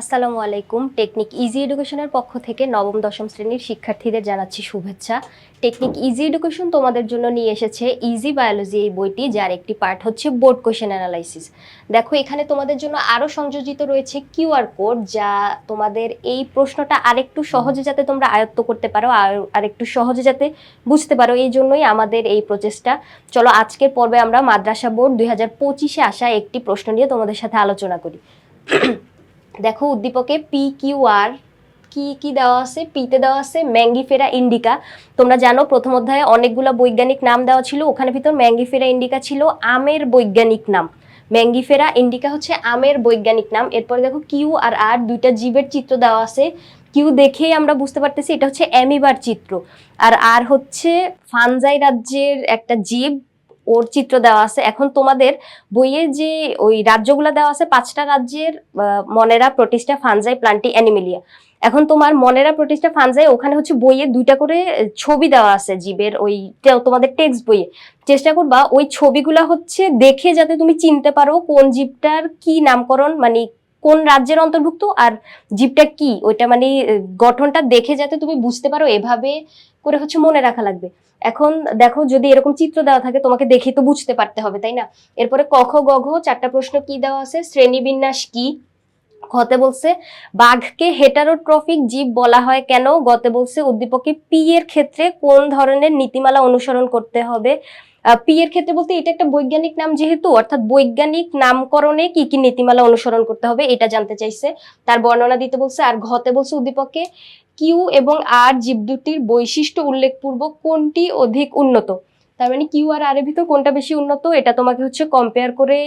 আসসালামু আলাইকুম। Technique easy এডুকেশনের পক্ষ থেকে নবম, দশম শ্রেণির শিক্ষার্থীদের জানাচ্ছি শুভেচ্ছা। টেকনিক ইজি এডুকেশন তোমাদের জন্য নিয়ে এসেছে ইজি বায়োলজি এই বইটি, যার একটি পার্ট হচ্ছে বোর্ড কোশ্চেন অ্যানালাইসিস। দেখো, এখানে তোমাদের জন্য আরও সংযোজিত রয়েছে কিউআর কোড, যা তোমাদের এই প্রশ্নটা আরেকটু সহজে যাতে তোমরা আয়ত্ত করতে পারো, আর আরেকটু সহজে যাতে বুঝতে পারো, এই জন্যই আমাদের এই প্রচেষ্টা। চলো, আজকের পর্বে আমরা মাদ্রাসা বোর্ড দুই হাজার পঁচিশে আসা একটি প্রশ্ন নিয়ে তোমাদের সাথে আলোচনা করি। দেখো উদ্দীপকে পি কিউ আর কি কি দেওয়া আছে? পিতে দেওয়া আছে ম্যাঙ্গিফেরা ইন্ডিকা তোমরা জানো প্রথম অধ্যায়ে অনেকগুলো বৈজ্ঞানিক নাম দেওয়া ছিল, ওখানে ভিতর ম্যাঙ্গিফেরা ইন্ডিকা ছিল আমের বৈজ্ঞানিক নাম। ম্যাঙ্গিফেরা ইন্ডিকা হচ্ছে আমের বৈজ্ঞানিক নাম। এরপরে দেখো কিউ আর আর দুইটা জীবের চিত্র দেওয়া আছে। কিউ দেখেই আমরা বুঝতে পারতেছি এটা হচ্ছে অ্যামিবার চিত্র। আর আর হচ্ছে ফানজাই রাজ্যের একটা জীব। ওর চিত্র দেওয়া আছে। এখন তোমাদের বইয়ে যে ওই রাজ্যগুলো দেওয়া আছে, পাঁচটা রাজ্যের মনেরা প্রতিষ্ঠা ফানজাই প্লান্টি অ্যানিমেলিয়া। এখন তোমার মনেরা প্রতিষ্ঠা ফানজাই, ওখানে হচ্ছে বইয়ে দুইটা করে ছবি দেওয়া আছে জীবের ওই তোমাদের টেক্সট বইয়ে। চেষ্টা করবা ওই ছবিগুলা হচ্ছে দেখে যাতে তুমি চিনতে পারো কোন জীবটার কি নামকরণ মানে কোন রাজ্যের অন্তর্ভুক্ত আর জীবটা কি, ওইটা মানে গঠনটা দেখে যাতে তুমি বুঝতে পারো এভাবে করে হচ্ছে মনে রাখা লাগবে। এখন দেখো যদি এরকম চিত্র দেওয়া থাকে, তোমাকে দেখে তো বুঝতে পারতে হবে, তাই না? এরপরে কখ গঘ চারটা প্রশ্ন কি দেওয়া আছে? শ্রেণীবিন্যাস কি? খতে বলছে, বাঘকে হেটারোট্রফিক জীব বলা হয় কেন? গতে বলছে উদ্দীপকে পি এর ক্ষেত্রে কোন ধরনের নীতিমালা অনুসরণ করতে হবে? পি এর ক্ষেত্রে বলতে এটা একটা বৈজ্ঞানিক নাম যেহেতু, অর্থাৎ বৈজ্ঞানিক নামকরণে কি কি নীতিমালা অনুসরণ করতে হবে, এটা জানতে চাইছে। তার বর্ণনা দিতে বলছে, আর ঘতে বলছে উদ্দীপকে কিউ এবং আর জীব দুটির বৈশিষ্ট্য উল্লেখপূর্বক কোনটি অধিক উন্নত? তার মানে কিউ আর আর এর ভিতর কোনটা বেশি উন্নত, এটা তোমাকে হচ্ছে কম্পেয়ার করে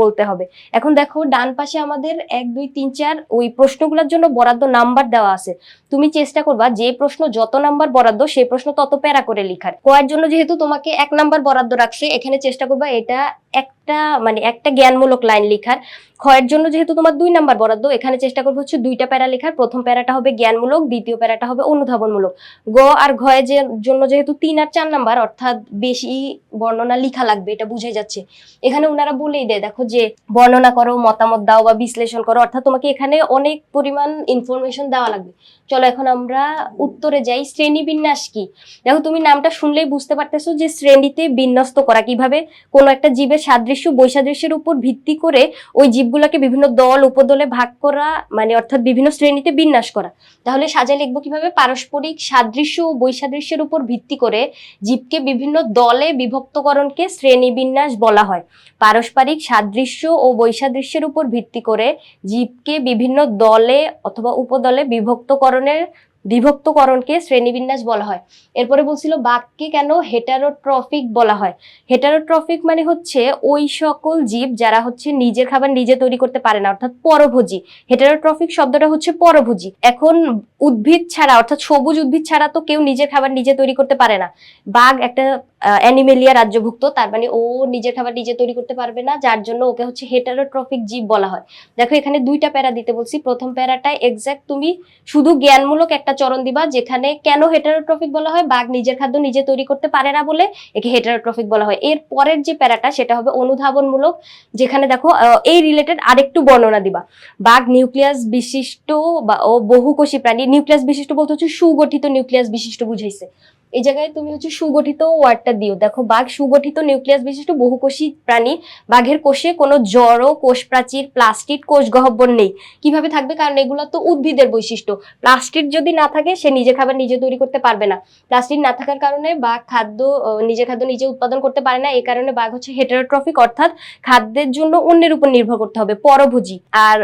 বলতে হবে। এখন দেখো, ডান পাশে আমাদের এক, দুই, তিন, চার, ওই প্রশ্নগুলোর জন্য বরাদ্দ নাম্বার দেওয়া আছে। তুমি চেষ্টা করবা, যে প্রশ্ন যত নাম্বার বরাদ্দ, সেই প্রশ্ন তত প্যারা করে লিখার। কয়ের জন্য যেহেতু তোমাকে এক নাম্বার বরাদ্দ রাখছে, এখানে চেষ্টা করবা এটা একটা মানে একটা জ্ঞানমূলক লাইন লিখার। ক্ষয়ের জন্য যেহেতু তোমার দুই নাম্বার বরাদ্দ, এখানে চেষ্টা করব হচ্ছে দুইটা প্যারা লেখার। প্রথম প্যারাটা হবে জ্ঞানমূলক, দ্বিতীয় প্যারাটা হবে অনুধাবনমূলক। গ আর ঘয়ের যে- জন্য যেহেতু তিন আর চার নাম্বার, অর্থাৎ বেশি বর্ণনা লিখা লাগবে, এটা বুঝে যাচ্ছে। এখানে ওনারা বলেই দেয়, দেখো যে বর্ণনা করো, মতামত দাও বা বিশ্লেষণ করো, অর্থাৎ তোমাকে এখানে অনেক পরিমাণ ইনফরমেশন দেওয়া লাগবে। চলো এখন আমরা উত্তরে যাই, শ্রেণি বিন্যাস কি? দেখো তুমি নামটা শুনলেই বুঝতে পারতেছো যে শ্রেণীতে বিন্যস্ত করা কীভাবে? কোনো একটা জীবের সাদৃশ্য, বৈসাদৃশ্যের উপর ভিত্তি করে ওই জীবগুলোকে বিভিন্ন দল, উপদলে ভাগ করা মানে অর্থাৎ বিভিন্ন শ্রেণীতে বিন্যাস করা। তাহলে সাজায় লিখব কীভাবে? পারস্পরিক সাদৃশ্য ও বৈসাদৃশ্যের উপর ভিত্তি করে জীবকে বিভিন্ন দলে বিভক্তকরণকে শ্রেণি বিন্যাস বলা হয়। পারস্পরিক সাদৃশ্য ও বৈসাদৃশ্যের উপর ভিত্তি করে জীবকে বিভিন্ন দলে অথবা উপদলে বিভক্তকরণের বিভক্তকরণকে শ্রেণীবিন্যাস বলা হয়। এরপরে বলছিল বাঘকে কেন হেটারোট্রফিক বলা হয়? হেটারোট্রফিক মানে হচ্ছে ওই সকল জীব যারা হচ্ছে নিজের খাবার নিজে তৈরি করতে পারে না, অর্থাৎ পরভোজী। হেটারোট্রফিক শব্দটা হচ্ছে পরভোজী। এখন উদ্ভিদ ছাড়া, অর্থাৎ সবুজ উদ্ভিদ ছাড়া তো কেউ নিজের খাবার নিজে তৈরি করতে পারে না। বাঘ একটা অ্যানিমেলিয়া রাজ্যভুক্ত, তার মানে ও নিজের খাবার নিজে তৈরি করতে পারবে না, যার জন্য ওকে হচ্ছে হেটারোট্রফিক জীব বলা হয়। দেখো, এখানে দুইটা প্যারা দিতে বলছি। প্রথম প্যারাটা এক্সাক্ট তুমি শুধু জ্ঞানমূলক একটা চরণ দিবা, যেখানে কেন হেটারোট্রফিক বলা হয়, বাঘ নিজের খাদ্য নিজে তৈরি করতে পারে না বলে একে হেটারোট্রফিক বলা হয়। এর পরের যে প্যারাটা, সেটা হবে অনুধাবনমূলক, যেখানে দেখো এই রিলেটেড আরেকটু বর্ণনা দিবা। বাঘ নিউক্লিয়াস বিশিষ্ট বা, ও বহুকোষী প্রাণী, নিউক্লিয়াস বিশিষ্ট বলতে হচ্ছে সুগঠিত নিউক্লিয়াস বিশিষ্ট বুঝাইছে। এই জায়গায় তুমি হচ্ছে সুগঠিত ওয়ার্ডটা দিও। দেখো, বাঘ সুগঠিত নিউক্লিয়াস বিশিষ্ট বহুকোষী প্রাণী। বাঘের কোষে কোনো জড় কোষ প্রাচীর প্লাস্টিক কোষ গহ্বর নেই। কীভাবে থাকবে? কারণ এগুলো তো উদ্ভিদের বৈশিষ্ট্য। প্লাস্টিক যদি না থাকে, সে নিজে খাবার নিজে তৈরি করতে পারবে না। প্লাস্টিক না থাকার কারণে বাঘ খাদ্য নিজে খাদ্য নিজে উৎপাদন করতে পারে না। এই কারণে বাঘ হচ্ছে হেটারোট্রফিক অর্থাৎ খাদ্যের জন্য অন্যের উপর নির্ভর করতে হবে, পরভোজী। আর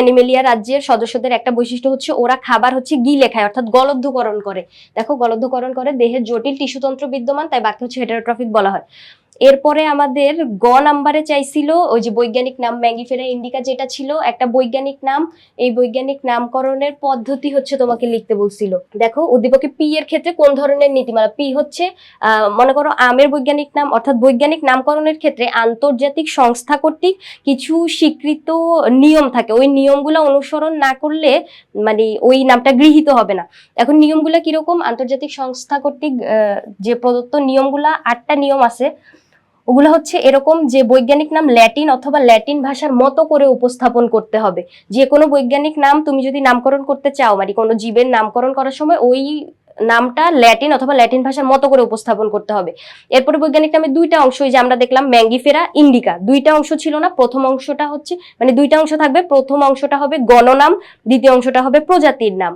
এনিমেলিয়া রাজ্যের সদস্যদের একটা বৈশিষ্ট্য হচ্ছে, ওরা খাবার হচ্ছে গিলে খায়, অর্থাৎ গলদ্ধকরণ করে। দেখো, গলদ্ধকরণ করে দেহের জটিল টিস্যুতন্ত্র বিদ্যমান তাই বাকি হচ্ছে হেটারোট্রফিক বলা হয়। এরপরে আমাদের গ নাম্বারে চাইছিল ওই যে বৈজ্ঞানিক নাম ম্যাঙ্গিফেরা ইন্ডিকা যেটা ছিল, একটা বৈজ্ঞানিক নাম। এই বৈজ্ঞানিক নামকরণের পদ্ধতি হচ্ছে তোমাকে লিখতে বলছিল। দেখো, উদ্দীপকে পি এর ক্ষেত্রে কোন ধরনের নীতিমালা? পি হচ্ছে মনে করো আমের বৈজ্ঞানিক নাম, অর্থাৎ বৈজ্ঞানিক নামকরণের ক্ষেত্রে আন্তর্জাতিক সংস্থা কর্তৃক কিছু স্বীকৃত নিয়ম থাকে। ওই নিয়মগুলো অনুসরণ না করলে মানে ওই নামটা গৃহীত হবে না। এখন নিয়মগুলো কীরকম? আন্তর্জাতিক সংস্থা কর্তৃক যে প্রদত্ত নিয়মগুলা, আটটা নিয়ম আছে। ওগুলো হচ্ছে এরকম যে বৈজ্ঞানিক নাম ল্যাটিন অথবা ল্যাটিন ভাষার মতো করে উপস্থাপন করতে হবে। যে কোনো বৈজ্ঞানিক নাম তুমি যদি নামকরণ করতে চাও মানে কোনো জীবের নামকরণ করার সময় ওই নামটা ল্যাটিন অথবা ল্যাটিন ভাষার মতো করে উপস্থাপন করতে হবে। এরপরে বৈজ্ঞানিক নামে দুইটা অংশ যে আমরা দেখলাম ম্যাঙ্গিফেরা ইন্ডিকা, দুইটা অংশ ছিল না, প্রথম অংশটা হচ্ছে মানে দুইটা অংশ থাকবে, প্রথম অংশটা হবে গণনাম, দ্বিতীয় অংশটা হবে প্রজাতির নাম।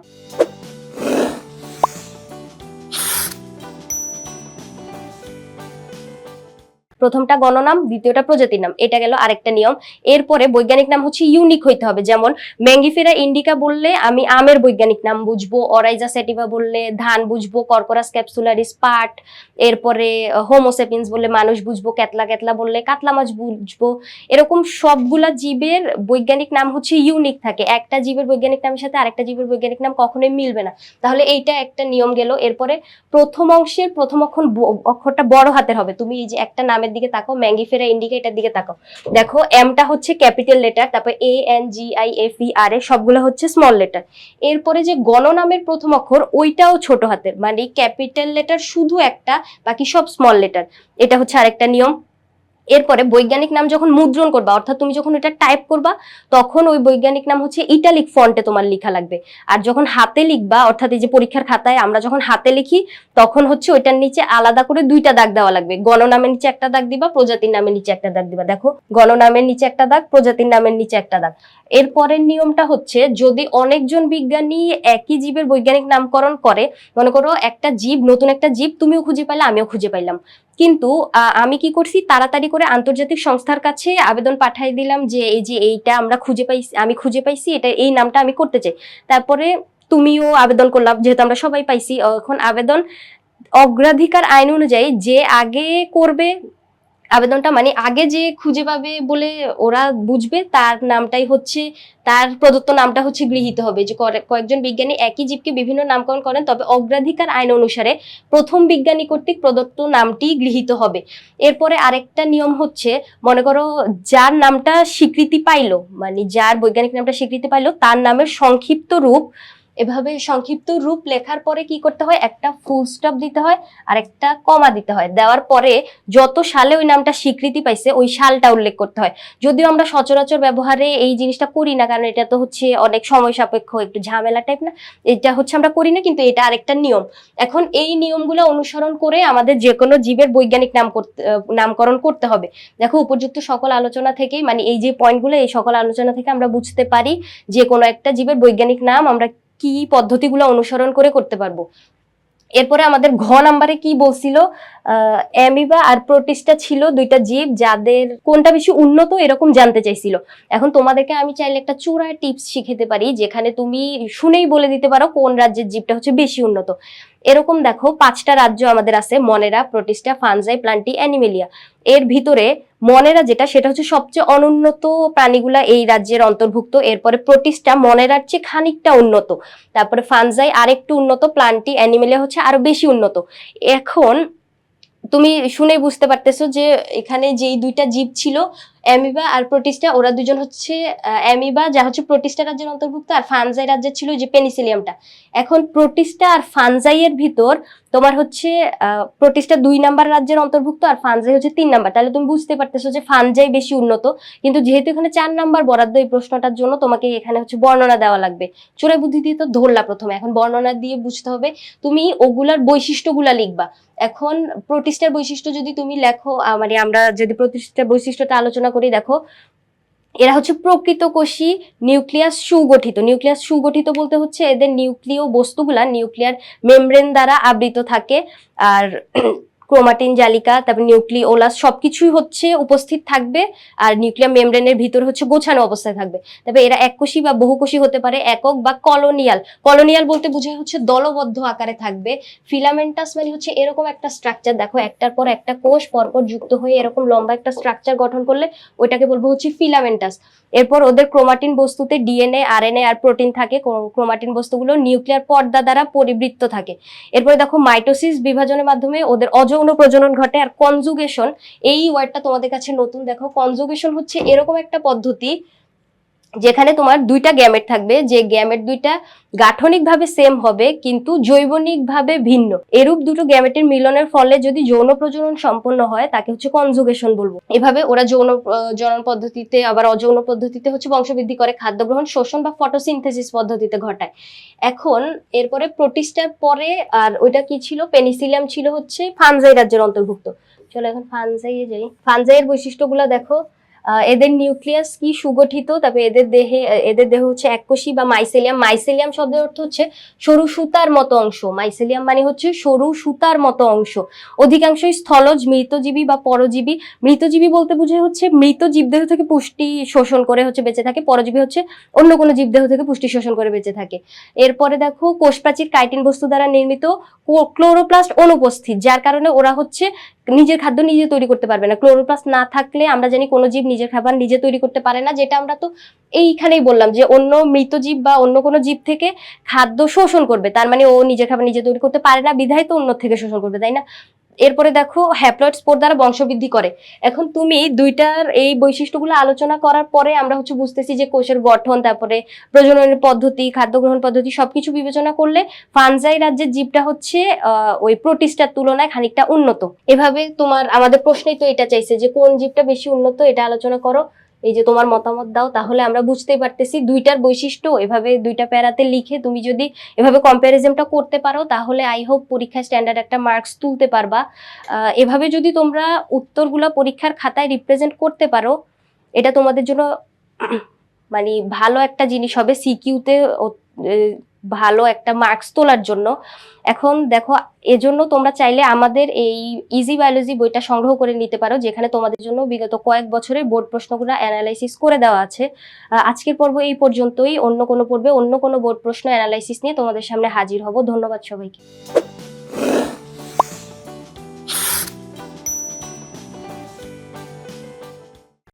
প্রথমটা গণনাম, দ্বিতীয়টা প্রজাতির নাম এটা গেল আরেকটা নিয়ম। এরপরে বৈজ্ঞানিক নাম হচ্ছে ইউনিক হইতে হবে, যেমন ম্যাঙ্গিফেরা ইন্ডিকা বললে আমি আমের বৈজ্ঞানিক নাম বুঝব, অরাইজা সেটিভা বললে ধান বুঝব, কর্করাস ক্যাপসুলারিস পাট, এরপরে হোমোসেপিন্স বললে মানুষ বুঝব, ক্যাতলা ক্যাতলা বললে কাতলা মাছ বুঝব। এরকম সবগুলা জীবের বৈজ্ঞানিক নাম হচ্ছে ইউনিক থাকে। একটা জীবের বৈজ্ঞানিক নামের সাথে আরেকটা জীবের বৈজ্ঞানিক নাম কখনোই মিলবে না। তাহলে এইটা একটা নিয়ম গেল। এরপরে প্রথম অংশের প্রথম অক্ষর অক্ষরটা বড় হাতের হবে। তুমি এই যে একটা নামের দিকে তাকাও ম্যাঙ্গিফেরা ইন্ডিকা এটার দিকে তাকো দেখো এমটা হচ্ছে ক্যাপিটাল লেটার তারপর A N G I F E R A সবগুলো হচ্ছে স্মল লেটার এরপরে যে গণ নামের প্রথম অক্ষর, ওইটাও ছোট হাতের। মানে ক্যাপিটাল লেটার শুধু একটা, বাকি সব স্মল লেটার এটা হচ্ছে আরেকটা নিয়ম। এরপরে বৈজ্ঞানিক নাম যখন মুদ্রণ করবা, অর্থাৎ তুমি যখন এটা টাইপ করবা, তখন ওই বৈজ্ঞানিক নাম হচ্ছে ইটালিক ফন্টে তোমার লেখা লাগবে। আর যখন হাতে লিখবা, অর্থাৎ এই যে পরীক্ষার খাতায় আমরা যখন হাতে লিখি, তখন হচ্ছে ওইটার নিচে আলাদা করে দুইটা দাগ দেওয়া লাগবে। গণনামের নিচে একটা দাগ দিবা, প্রজাতির নামের নিচে একটা দাগ দিবা। দেখো, গণনামের নিচে একটা দাগ, প্রজাতির নামের নিচে একটা দাগ। এরপরের নিয়মটা হচ্ছে, যদি অনেকজন বিজ্ঞানী একই জীবের বৈজ্ঞানিক নামকরণ করে, মনে করো একটা জীব, নতুন একটা জীব, তুমিও খুঁজে পাইলে, আমিও খুঁজে পাইলাম। কিন্তু আমি কি করছি? তাড়াতাড়ি করে আন্তর্জাতিক সংস্থার কাছে আবেদন পাঠাই দিলাম যে, এই যে এইটা আমরা খুঁজে পাইছি, আমি খুঁজে পাইছি, এটা এই নামটা আমি করতে চাই। তারপরে তুমিও আবেদন করলাম, যেহেতু আমরা সবাই পাইছি, এখন আবেদন অগ্রাধিকার আইন অনুযায়ী যে আগে করবে আবেদনটা মানে আগে যে খুঁজে পাবে বলে ওরা বুঝবে, তার নামটাই হচ্ছে, তার প্রদত্ত নামটা হচ্ছে গৃহীত হবে। যে কয়েকজন বিজ্ঞানী একই জীবকে বিভিন্ন নামকরণ করেন, তবে অগ্রাধিকার আইন অনুসারে প্রথম বিজ্ঞানী কর্তৃক প্রদত্ত নামটি গৃহীত হবে। এরপরে আরেকটা নিয়ম হচ্ছে, মনে করো যার নামটা স্বীকৃতি পাইলো মানে যার বৈজ্ঞানিক নামটা স্বীকৃতি পাইলো, তার নামের সংক্ষিপ্ত রূপ এভাবে সংক্ষিপ্ত রূপ লেখার পরে কি করতে হয়? একটা ফুল স্টপ দিতে হয় আর একটা কমা দিতে হয়। দেওয়ার পরে যত সালে ওই নামটা স্বীকৃতি পাইছে, ওই সালটা উল্লেখ করতে হয়। যদিও আমরা সচরাচর ব্যবহারে এই জিনিসটা করি না, কারণ এটা তো হচ্ছে অনেক সময় সাপেক্ষ, একটু ঝামেলা টাইপ না। এটা হচ্ছে আমরা করি না, কিন্তু এটা আরেকটা নিয়ম। এখন এই নিয়মগুলো অনুসরণ করে আমাদের যে কোনো জীবের বৈজ্ঞানিক নাম করতে, নামকরণ করতে হবে। দেখো, উপযুক্ত সকল আলোচনা থেকেই মানে এই যে পয়েন্টগুলো এই সকল আলোচনা থেকে আমরা বুঝতে পারি যে কোনো একটা জীবের বৈজ্ঞানিক নাম আমরা কি পদ্ধতিগুলো অনুসরণ করে করতে পারব? এরপরে আমাদের ঘ নাম্বারে কি বলছিল? অ্যামিবা আর প্রোটিস্টা ছিল দুইটা জীব যাদের কোনটা বেশি উন্নত এরকম জানতে চাইছিল। এখন তোমাদেরকে আমি চাইলে একটা চূড়ায় টিপস শিখাতে পারি, যেখানে তুমি শুনেই বলে দিতে পারো কোন রাজ্যের জীবটা হচ্ছে বেশি উন্নত। এরকম দেখো পাঁচটা রাজ্য আমাদের আছে, monera, protista, fungi, plantae, animalia. এর ভিতরে মনেরা যেটা, সেটা হচ্ছে সবচেয়ে অনুন্নত প্রাণীগুলা এই রাজ্যের অন্তর্ভুক্ত। এরপরে প্রোটিস্টা মনেরার চেয়ে খানিকটা উন্নত। তারপরে ফানজাই আরেকটু উন্নত, প্লান্টি, অ্যানিমেলিয়া হচ্ছে আরও বেশি উন্নত। এখন তুমি শুনেই বুঝতে পারতেছো যে এখানে যেই দুইটা জীব ছিল অ্যামিবা আর প্রোটিস্টা, ওরা দুজন হচ্ছে অ্যামিবা, যা হচ্ছে প্রোটিস্টা রাজ্যের অন্তর্ভুক্ত, আর ফানজাই রাজ্যের ছিল যে পেনিসিলিয়ামটা। এখন প্রোটিস্টা আর ফানজাইয়ের ভিতর তোমার হচ্ছে প্রোটিস্টা দুই নাম্বার রাজ্যের অন্তর্ভুক্ত আর ফানজাই হচ্ছে তিন নাম্বার। তাহলে তুমি বুঝতে পারতেছো যে ফানজাই বেশি উন্নত, কিন্তু যেহেতু এখানে চার নাম্বার বরাদ্দ এই প্রশ্নটার জন্য তোমাকে এখানে হচ্ছে বর্ণনা দেওয়া লাগবে। চোরাই বুদ্ধি দিয়ে তো ধরলা প্রথমে, এখন বর্ণনা দিয়ে বুঝতে হবে, তুমি ওগুলার বৈশিষ্ট্যগুলা লিখবা। এখন প্রোটিস্টার বৈশিষ্ট্য যদি তুমি লেখো মানে আমরা যদি প্রতিষ্ঠার বৈশিষ্ট্যটা আলোচনা করি, দেখো। এরা হচ্ছে প্রকৃত কোষী নিউক্লিয়াস সুগঠিত। নিউক্লিয়াস সুগঠিত বলতে হচ্ছে এদের নিউক্লিয় বস্তুগুলা, নিউক্লিয়ার মেমব্রেন দ্বারা আবৃত থাকে। আর ক্রোমাটিন, জালিকা, তারপর নিউক্লিওলাস সবকিছুই হচ্ছে উপস্থিত থাকবে আর নিউক্লিয়ার মেমব্রেনের ভিতর হচ্ছে গোছানো অবস্থায় থাকবে। তবে এরা এককোষী বা বহুকোষী হতে পারে, একক বা কলোনিয়াল। কলোনিয়াল বলতে বোঝায় হচ্ছে দলবদ্ধ আকারে থাকবে। ফিলামেন্টাস মানে হচ্ছে এরকম একটা স্ট্রাকচার দেখো একটার পর একটা কোষ পরপর যুক্ত হয়ে এরকম লম্বা একটা স্ট্রাকচার গঠন করলে ওইটাকে বলব হচ্ছে ফিলামেন্টাস। এরপর ওদের ক্রোমাটিন বস্তুতে ডিএনএ আরএনএ আর প্রোটিন থাকে ক্রোমাটিন বস্তুগুলো নিউক্লিয়ার পর্দা দ্বারা পরিবৃত্ত থাকে। এরপরে দেখো মাইটোসিস বিভাজনের মাধ্যমে ওদের অযৌন প্রজনন ঘটে আর কনজুগেশন এই ওয়ার্ডটা তোমাদের কাছে নতুন দেখো। কনজুগেশন হচ্ছে এরকম একটা পদ্ধতি যেখানে তোমার দুইটা গ্যামেট থাকবে, যে গ্যামেট দুইটা গাঠনিকভাবে সেম হবে, কিন্তু জৈবনিকভাবে ভিন্ন। এরূপ দুটো গ্যামেটের মিলনের ফলে যদি যৌন প্রজনন সম্পন্ন হয়, তাকে হচ্ছে কনজুগেশন বলব। এভাবে ওরা যৌন জনন পদ্ধতিতে, আবার অযৌন পদ্ধতিতে হচ্ছে বংশবৃদ্ধি করে খাদ্য গ্রহণ শোষণ বা ফটোসিনথেসিস পদ্ধতিতে ঘটায়। এখন এরপরে প্রোটিস্টার পরে, আর ওইটা কি ছিল? পেনিসিলিয়াম ছিল হচ্ছে ফানজাই রাজ্যের অন্তর্ভুক্ত। চলো এখন ফানজাইয়ে যাই। ফানজাইয়ের বৈশিষ্ট্যগুলো দেখো। এদের নিউক্লিয়াস কি সুগঠিত? তারপরে এদের দেহে, এদের দেহ হচ্ছে এককোষী বা মাইসেলিয়াম মাইসেলিয়াম শব্দের অর্থ হচ্ছে সরু সুতার মতো অংশ। মাইসেলিয়াম মানে হচ্ছে সরু সুতার মতো অংশ। অধিকাংশই স্থলজ, মৃতজীবী বা পরজীবী। মৃতজীবী বলতে বুঝে হচ্ছে মৃত জীবদেহ থেকে পুষ্টি শোষণ করে হচ্ছে বেঁচে থাকে। পরজীবী হচ্ছে অন্য কোনো জীবদেহ থেকে পুষ্টি শোষণ করে বেঁচে থাকে। এরপরে দেখো, কোষপ্রাচীর কাইটিন বস্তু দ্বারা নির্মিত ক্লোরোপ্লাস্ট অনুপস্থিত, যার কারণে ওরা হচ্ছে নিজের খাদ্য নিজে তৈরি করতে পারবে না। ক্লোরোপ্লাস্ট না থাকলে আমরা জানি কোনো জীব নিজের খাবার নিজে তৈরি করতে পারে না, যেটা আমরা তো এইখানেই বললাম যে অন্য মৃত জীব বা অন্য কোনো জীব থেকে খাদ্য শোষণ করবে। তার মানে ও নিজের খাবার নিজে তৈরি করতে পারে না, বিধায় তো অন্য থেকে শোষণ করবে, তাই না? এরপরে দেখো হ্যাপ্লয়েড স্পোর দ্বারা বংশবৃদ্ধি করে। এখন তুমি দুইটার এই বৈশিষ্ট্যগুলো আলোচনা করার পরে আমরা হচ্ছে বুঝতেছি যে কোষের গঠন, তারপরে প্রজননের পদ্ধতি, খাদ্য গ্রহণ পদ্ধতি সবকিছু বিবেচনা করলে ফানজাই রাজ্যের জীবটা হচ্ছে ওই প্রোটিস্টার তুলনায় খানিকটা উন্নত। এভাবে তোমার, আমাদের প্রশ্নেই তো এটা চাইছে যে কোন জীবটা বেশি উন্নত, এটা আলোচনা করো। এই যে তোমার মতামত দাও, তাহলে আমরা বুঝতেই পারতেছি দুইটার বৈশিষ্ট্য। এভাবে দুইটা প্যারাতে লিখে তুমি যদি এভাবে কম্প্যারিজমটা করতে পারো, তাহলে আই হোপ পরীক্ষার স্ট্যান্ডার্ড একটা মার্কস তুলতে পারবা। এভাবে যদি তোমরা উত্তরগুলো পরীক্ষার খাতায় রিপ্রেজেন্ট করতে পারো, এটা তোমাদের জন্য মানে ভালো একটা জিনিস হবে। সিকিউতে ভালো একটা মার্কস তোলার জন্য। এখন দেখো, এজন্য তোমরা চাইলে আমাদের এই ইজি বায়োলজি বইটা সংগ্রহ করে নিতে পারো, যেখানে তোমাদের জন্য বিগত কয়েক বছরের বোর্ড প্রশ্নগুলো অ্যানালাইসিস করে দেওয়া আছে। আজকের পর্ব এই পর্যন্তই। অন্য কোনো পর্বে অন্য কোনো বোর্ড প্রশ্ন অ্যানালাইসিস নিয়ে তোমাদের সামনে হাজির হব। ধন্যবাদ সবাইকে।